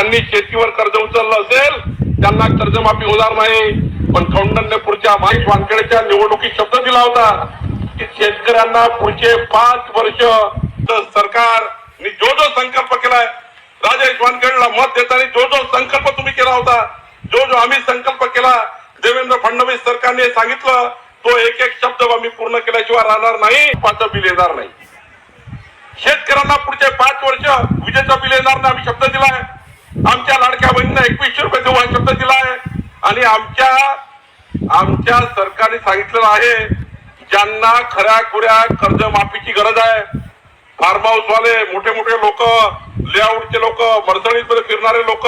ज्यांनी शेतीवर कर्ज उचललं असेल त्यांना कर्जमाफी होणार नाही. पण कौंडण्य पुढच्या माहीत वानखेडेच्या निवडणुकीत शब्द दिला होता की शेतकऱ्यांना पुढचे पाच वर्ष सरकार जो जो संकल्प केलाय राजेश वानखेडेला मत देताना जो जो संकल्प तुम्ही केला होता जो जो आम्ही संकल्प केला देवेंद्र फडणवीस सरकारने सांगितलं तो एक एक शब्द आम्ही पूर्ण केल्याशिवाय राहणार नाही पाच बिल येणार नाही. शेतकऱ्यांना पुढचे पाच वर्ष विजेचा बिल येणार नाही आम्ही शब्द दिलाय. लाडक्या एकवीसशे रुपये देऊ हा शब्द दिलाय आणि आमच्या आमच्या सरकारने सांगितलेलं आहे ज्यांना खऱ्या खुऱ्या कर्जमाफीची गरज आहे फार्म हाऊस वाले मोठे मोठे लोक लेआउटचे लोक मर्सडीज फिरणारे लोक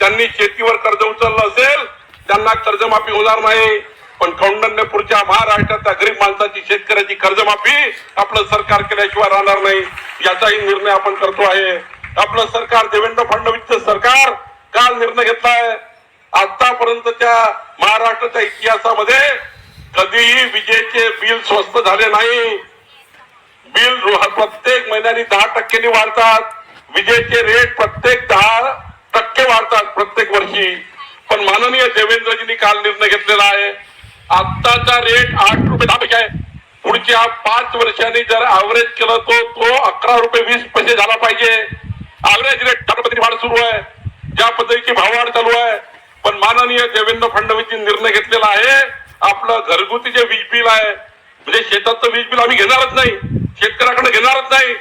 त्यांनी शेतीवर कर्ज उचललं असेल त्यांना कर्जमाफी होणार नाही. पण कौंडण्यपूरच्या महाराष्ट्रातल्या गरीब माणसाची शेतकऱ्याची कर्जमाफी आपलं सरकार केल्याशिवाय राहणार नाही. याचाही निर्णय आपण करतो आहे. आपलं सरकार देवेंद्र फडणवीसचं सरकार निर्णय घेतलाय. आतापर्यंतच्या महाराष्ट्राच्या इतिहासामध्ये कधीही विजेचे बिल स्वस्त झाले नाही. बिल प्रत्येक महिन्याने दहा टक्क्यांनी वाढतात. विजेचे रेट प्रत्येक दहा टक्के वाढतात प्रत्येक वर्षी. पण माननीय देवेंद्रजींनी काल निर्णय घेतलेला आहे. आत्ताचा रेट आठ रुपये दहा पैसे आहे. पुढच्या पाच वर्षांनी जर ऍव्हरेज केलं तो तो अकरा रुपये वीस पैसे झाला पाहिजे. ऍव्हरेज रेट दहा रुपयाची वाढ सुरू आहे. ज्या पद्धतीची भाववाढ चालू आहे. पण माननीय देवेंद्र फडणवीसनी निर्णय घेतलेला आहे. आपलं घरगुती जे वीज बिल आहे म्हणजे शेताचं वीज बिल आम्ही घेणारच नाही. शेतकऱ्याकडे घेणारच नाही.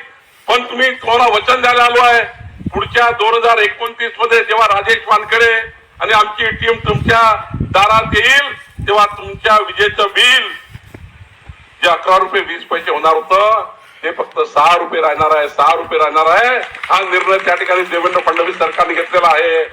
पण तुम्ही तुम्हाला वचन द्यायला आलो आहे. पुढच्या दोन हजार एकोणतीसमध्ये जेव्हा राजेश वानकडे आणि आमची टीम तुमच्या दारात येईल तेव्हा तुमच्या विजेचं बिल जे अकरा रुपये वीस पैसे होणार होतं ते फक्त सहा रुपये राहणार आहे सहा रुपये राहणार आहे. हा निर्णय त्या ठिकाणी देवेंद्र फडणवीस सरकारने घेतलेला आहे.